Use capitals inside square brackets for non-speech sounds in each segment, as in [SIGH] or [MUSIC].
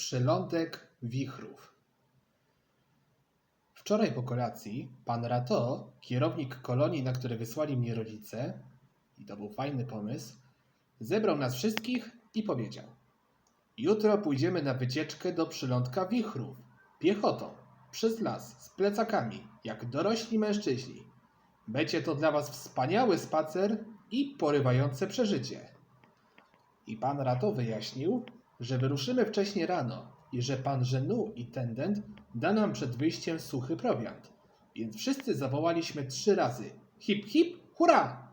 Przylądek wichrów. Wczoraj po kolacji pan Rato, kierownik kolonii, na które wysłali mnie rodzice, i to był fajny pomysł, zebrał nas wszystkich i powiedział: Jutro pójdziemy na wycieczkę do przylądka wichrów, piechotą, przez las, z plecakami, jak dorośli mężczyźni. Będzie to dla was wspaniały spacer i porywające przeżycie. I pan Rato wyjaśnił, że wyruszymy wcześnie rano i że pan Żenu i tendent da nam przed wyjściem suchy prowiant. Więc wszyscy zawołaliśmy trzy razy hip hip hurra!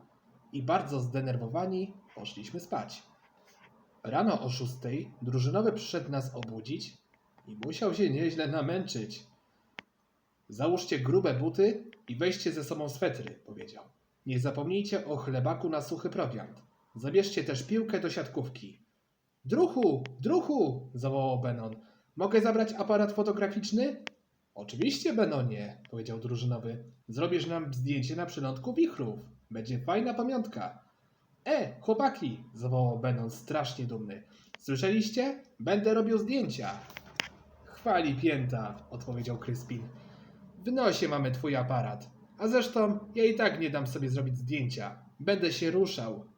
I bardzo zdenerwowani poszliśmy spać. Rano o szóstej drużynowy przyszedł nas obudzić i musiał się nieźle namęczyć. Załóżcie grube buty i weźcie ze sobą swetry, powiedział. Nie zapomnijcie o chlebaku na suchy prowiant. Zabierzcie też piłkę do siatkówki. Druchu, druchu, zawołał Benon. Mogę zabrać aparat fotograficzny? Oczywiście, Benonie, powiedział drużynowy. Zrobisz nam zdjęcie na przylądku wichrów. Będzie fajna pamiątka. E, chłopaki, zawołał Benon strasznie dumny. Słyszeliście? Będę robił zdjęcia. Chwali pięta, odpowiedział Kryspin. W nosie mamy twój aparat. A zresztą ja i tak nie dam sobie zrobić zdjęcia. Będę się ruszał.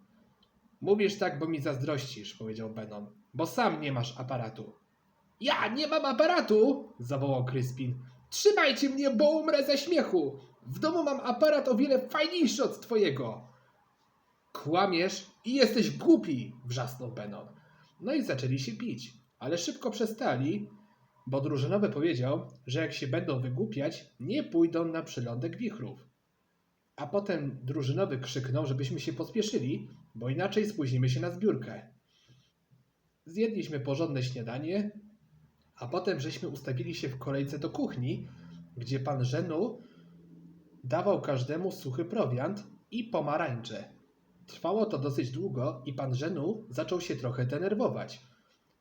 Mówisz tak, bo mi zazdrościsz, powiedział Benon. Bo sam nie masz aparatu. Ja nie mam aparatu! zawołał Kryspin. Trzymajcie mnie, bo umrę ze śmiechu! W domu mam aparat o wiele fajniejszy od twojego. Kłamiesz i jesteś głupi! wrzasnął Benon. No i zaczęli się pić, ale szybko przestali, bo drużynowy powiedział, że jak się będą wygłupiać, nie pójdą na przylądek wichrów. A potem drużynowy krzyknął, żebyśmy się pospieszyli, bo inaczej spóźnimy się na zbiórkę. Zjedliśmy porządne śniadanie, a potem żeśmy ustawili się w kolejce do kuchni, gdzie pan Żenu dawał każdemu suchy prowiant i pomarańcze. Trwało to dosyć długo i pan Żenu zaczął się trochę denerwować.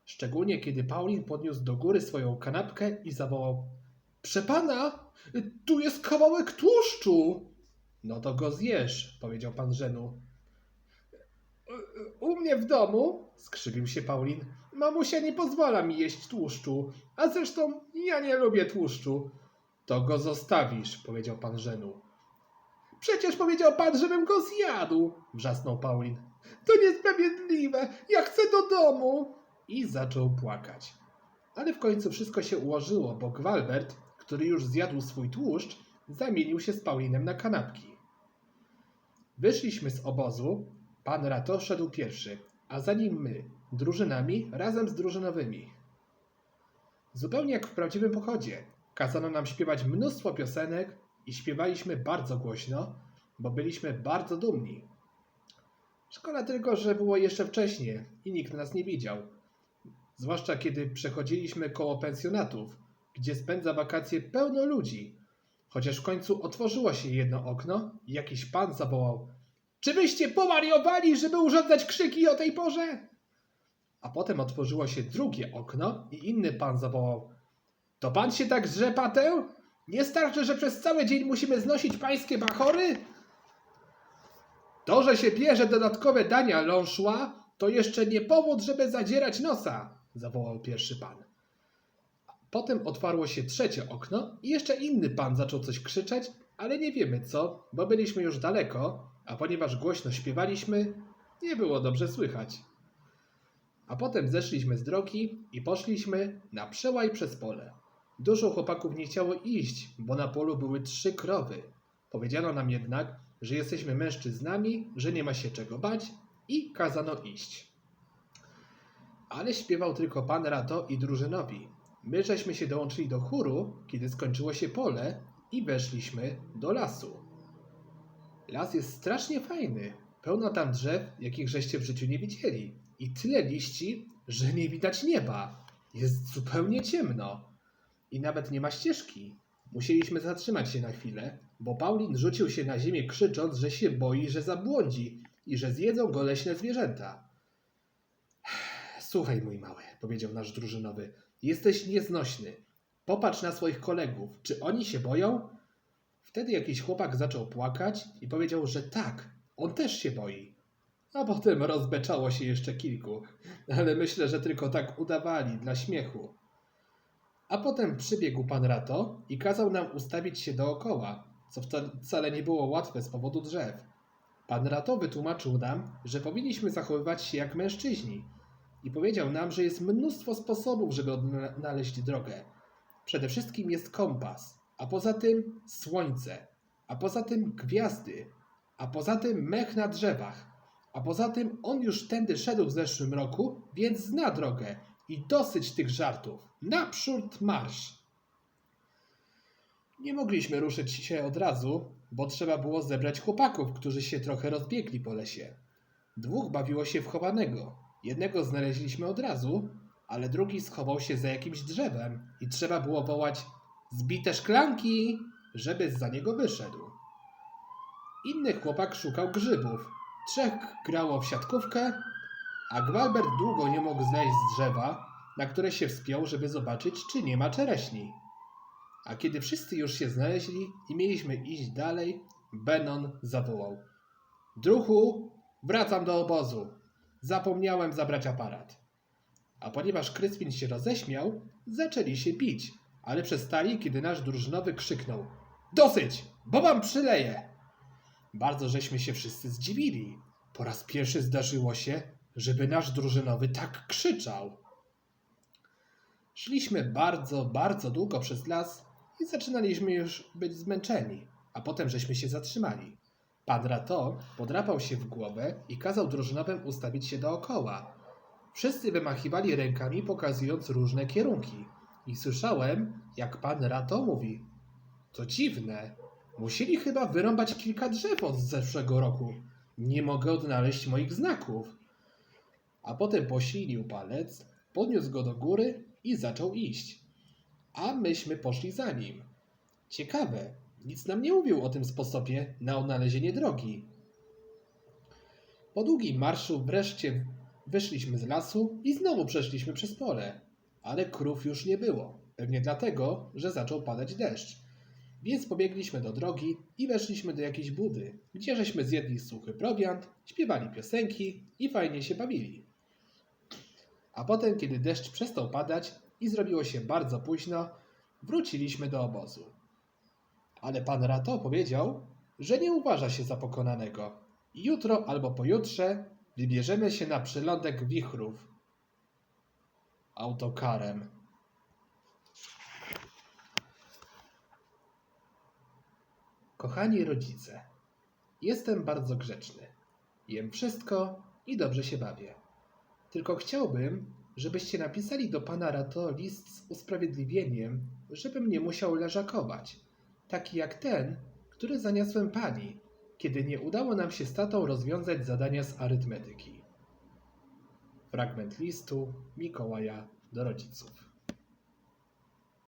Szczególnie kiedy Paulin podniósł do góry swoją kanapkę i zawołał: Przepana, tu jest kawałek tłuszczu! No to go zjesz, powiedział pan Żenu. U mnie w domu, skrzywił się Paulin, mamusia nie pozwala mi jeść tłuszczu, a zresztą ja nie lubię tłuszczu. To go zostawisz, powiedział pan Żenu. Przecież powiedział pan, żebym go zjadł, wrzasnął Paulin. To niesprawiedliwe, ja chcę do domu. I zaczął płakać. Ale w końcu wszystko się ułożyło, bo Gwalbert, który już zjadł swój tłuszcz, zamienił się z Paulinem na kanapki. Wyszliśmy z obozu, pan Rato szedł pierwszy, a za nim my, drużynami razem z drużynowymi. Zupełnie jak w prawdziwym pochodzie. Kazano nam śpiewać mnóstwo piosenek i śpiewaliśmy bardzo głośno, bo byliśmy bardzo dumni. Szkoda tylko, że było jeszcze wcześnie i nikt nas nie widział. Zwłaszcza kiedy przechodziliśmy koło pensjonatów, gdzie spędza wakacje pełno ludzi. Chociaż w końcu otworzyło się jedno okno i jakiś pan zawołał: Czy byście powariowali, żeby urządzać krzyki o tej porze? A potem otworzyło się drugie okno i inny pan zawołał: To pan się tak zrze? Nie starczy, że przez cały dzień musimy znosić pańskie bachory? To, że się bierze dodatkowe dania ląszła, to jeszcze nie powód, żeby zadzierać nosa, zawołał pierwszy pan. Potem otwarło się trzecie okno i jeszcze inny pan zaczął coś krzyczeć, ale nie wiemy co, bo byliśmy już daleko, a ponieważ głośno śpiewaliśmy, nie było dobrze słychać. A potem zeszliśmy z drogi i poszliśmy na przełaj przez pole. Dużo chłopaków nie chciało iść, bo na polu były trzy krowy. Powiedziano nam jednak, że jesteśmy mężczyznami, że nie ma się czego bać i kazano iść. Ale śpiewał tylko pan Rato i drużynowi. My żeśmy się dołączyli do chóru, kiedy skończyło się pole i weszliśmy do lasu. Las jest strasznie fajny. Pełno tam drzew, jakich żeście w życiu nie widzieli. I tyle liści, że nie widać nieba. Jest zupełnie ciemno. I nawet nie ma ścieżki. Musieliśmy zatrzymać się na chwilę, bo Paulin rzucił się na ziemię krzycząc, że się boi, że zabłądzi i że zjedzą go leśne zwierzęta. [SIGHS] Słuchaj, mój mały, powiedział nasz drużynowy, jesteś nieznośny. Popatrz na swoich kolegów, czy oni się boją? Wtedy jakiś chłopak zaczął płakać i powiedział, że tak, on też się boi. A potem rozbeczało się jeszcze kilku, ale myślę, że tylko tak udawali dla śmiechu. A potem przybiegł pan Rato i kazał nam ustawić się dookoła, co wca- wcale nie było łatwe z powodu drzew. Pan Rato wytłumaczył nam, że powinniśmy zachowywać się jak mężczyźni i powiedział nam, że jest mnóstwo sposobów, żeby odnaleźć drogę. Przede wszystkim jest kompas, a poza tym słońce, a poza tym gwiazdy, a poza tym mech na drzewach, a poza tym on już tędy szedł w zeszłym roku, więc zna drogę i dosyć tych żartów. Naprzód marsz! Nie mogliśmy ruszyć się od razu, bo trzeba było zebrać chłopaków, którzy się trochę rozbiegli po lesie. Dwóch bawiło się w chowanego. Jednego znaleźliśmy od razu, ale drugi schował się za jakimś drzewem i trzeba było wołać zbite szklanki, żeby za niego wyszedł. Inny chłopak szukał grzybów. Trzech grało w siatkówkę, a Gwalbert długo nie mógł znaleźć drzewa, na które się wspiął, żeby zobaczyć, czy nie ma czereśni. A kiedy wszyscy już się znaleźli i mieliśmy iść dalej, Benon zawołał: Druhu, wracam do obozu. Zapomniałem zabrać aparat. A ponieważ Kryspin się roześmiał, zaczęli się bić, ale przestali, kiedy nasz drużynowy krzyknął: Dosyć, bo wam przyleję! Bardzo żeśmy się wszyscy zdziwili. Po raz pierwszy zdarzyło się, żeby nasz drużynowy tak krzyczał. Szliśmy bardzo, bardzo długo przez las i zaczynaliśmy już być zmęczeni, a potem żeśmy się zatrzymali. Pan Rato podrapał się w głowę i kazał drużynowym ustawić się dookoła. Wszyscy wymachiwali rękami, pokazując różne kierunki. I słyszałem, jak pan Rato mówi: To dziwne. Musieli chyba wyrąbać kilka drzew od zeszłego roku. Nie mogę odnaleźć moich znaków. A potem posilił palec, podniósł go do góry i zaczął iść. A myśmy poszli za nim. Ciekawe, nic nam nie mówił o tym sposobie na odnalezienie drogi. Po długim marszu wreszcie wyszliśmy z lasu i znowu przeszliśmy przez pole. Ale krów już nie było. Pewnie dlatego, że zaczął padać deszcz. Więc pobiegliśmy do drogi i weszliśmy do jakiejś budy, gdzie żeśmy zjedli suchy prowiant, śpiewali piosenki i fajnie się bawili. A potem, kiedy deszcz przestał padać i zrobiło się bardzo późno, wróciliśmy do obozu. Ale pan Rato powiedział, że nie uważa się za pokonanego. Jutro albo pojutrze wybierzemy się na przylądek wichrów. Autokarem. Kochani rodzice, jestem bardzo grzeczny. Jem wszystko i dobrze się bawię. Tylko chciałbym, żebyście napisali do pana Rato list z usprawiedliwieniem, żebym nie musiał leżakować, taki jak ten, który zaniosłem pani, kiedy nie udało nam się z tatą rozwiązać zadania z arytmetyki. Fragment listu Mikołaja do rodziców.